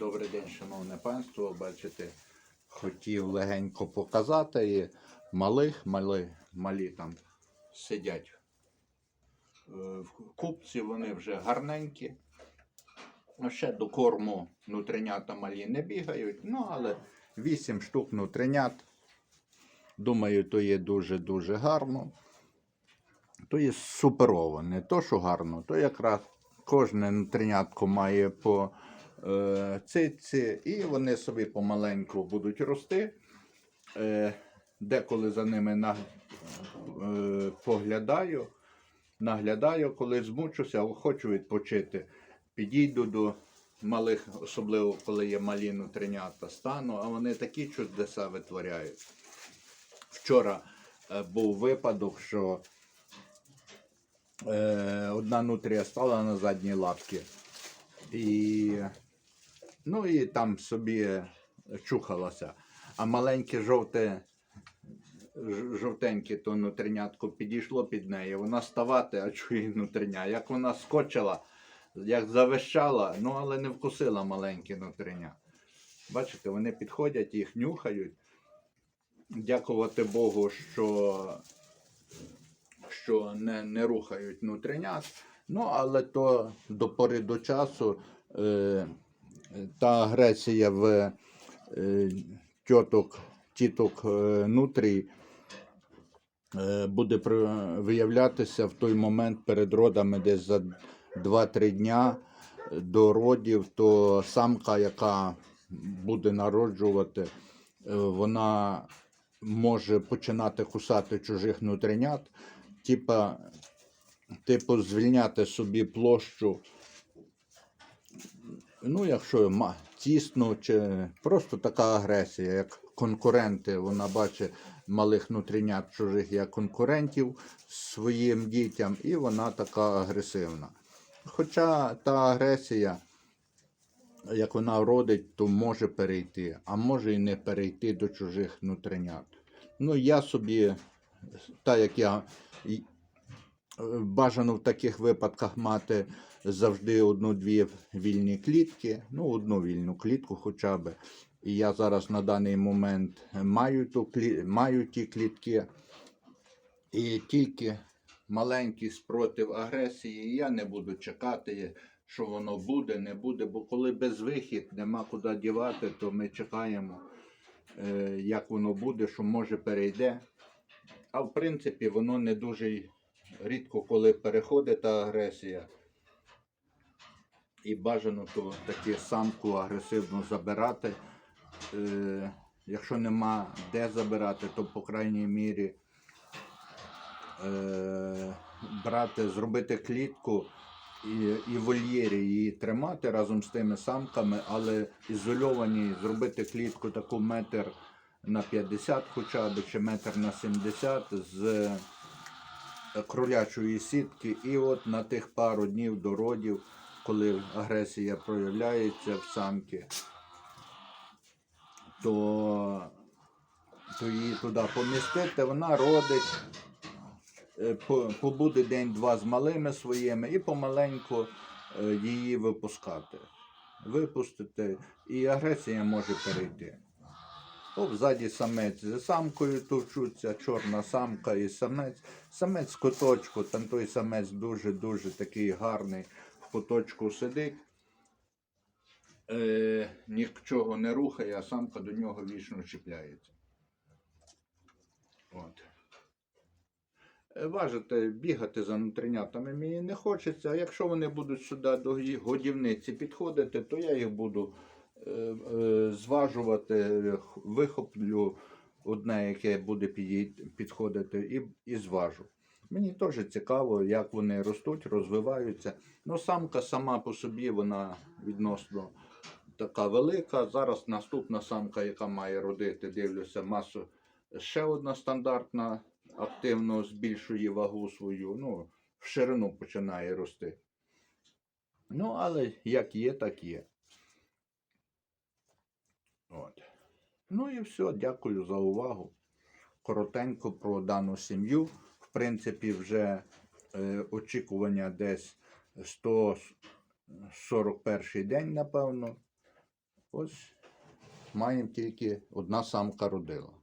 Добрий день, шановне панство. Бачите, хотів легенько показати і малих, мали, малі там сидять е, в купці, вони вже гарненькі. Ще до корму нутринята малі не бігають, ну але 8 штук нутринят. Думаю, то є дуже-дуже гарно. То є суперово, не то, що гарно, то якраз кожне нутринятко має по е, і вони собі помаленьку будуть рости. Е, деколи за ними на, е, поглядаю, наглядаю, коли змучуся, хочу відпочити. Підійду до малих, особливо коли є малі нутринята, стану, а вони такі чудеса витворяють. Вчора був випадок, що одна нутрія стала на задні лапки. І, ну, і там собі чухалася. А маленьке жовте, жовтеньке то нутринятко підійшло під неї. Вона ставати, а чує нутриня. Як вона скочила, як завищала, ну але не вкусила маленьке нутриня. Бачите, вони підходять, їх нюхають. Дякувати Богу, що, що не, не рухають нутринят. Ну, але то до пори до часу е, та агресія в е, тьоток, тіток е, нутрій е, буде виявлятися в той момент перед родами десь за 2-3 дня до родів, то самка, яка буде народжувати, вона може починати кусати чужих нутринят, типа, типу, звільняти собі площу. Ну, якщо тісно, чи просто така агресія, як конкуренти, вона бачить малих нутринят чужих як конкурентів своїм дітям, і вона така агресивна. Хоча та агресія, як вона родить, то може перейти, а може і не перейти до чужих нутринят. Ну, я собі, так як я бажано в таких випадках мати завжди одну-дві вільні клітки, ну, одну вільну клітку хоча б. І я зараз на даний момент маю, ту клі... маю ті клітки. І тільки маленький спротив агресії, я не буду чекати, що воно буде, не буде, бо коли безвихід, нема куди дівати, то ми чекаємо, е, як воно буде, що може перейде. А в принципі, воно не дуже рідко, коли переходить та агресія. І бажано то таки самку агресивно забирати. Е, якщо нема де забирати, то по крайній мірі е, брати, зробити клітку і, і вольєрі її тримати разом з тими самками, але ізольовані, зробити клітку таку метр на 50 хоча б, чи метр на 70 з кролячої сітки. І от на тих пару днів до родів, коли агресія проявляється в самки, то, то її туди помістити, вона родить, е, побуде день-два з малими своїми і помаленьку е, її випускати. Випустити, і агресія може перейти. О, взаді самець з самкою товчуться, чорна самка і самець. Самець в куточку, там той самець дуже-дуже такий гарний в куточку сидить. Е, нічого не рухає, а самка до нього вічно чіпляється. От. Е, Важите, бігати за нутринятами мені не хочеться, а якщо вони будуть сюди до годівниці підходити, то я їх буду зважувати, е, вихоплю одне, яке буде підходити, і, і зважу. Мені теж цікаво, як вони ростуть, розвиваються. Ну, самка сама по собі, вона відносно така велика. Зараз наступна самка, яка має родити, дивлюся, масу. Ще одна стандартна, активно збільшує вагу свою, ну, в ширину починає рости. Ну, але як є, так є. От. Ну і все, дякую за увагу. Коротенько про дану сім'ю. В принципі, вже е, очікування десь 141 день, напевно. Ось маємо тільки одна самка родила.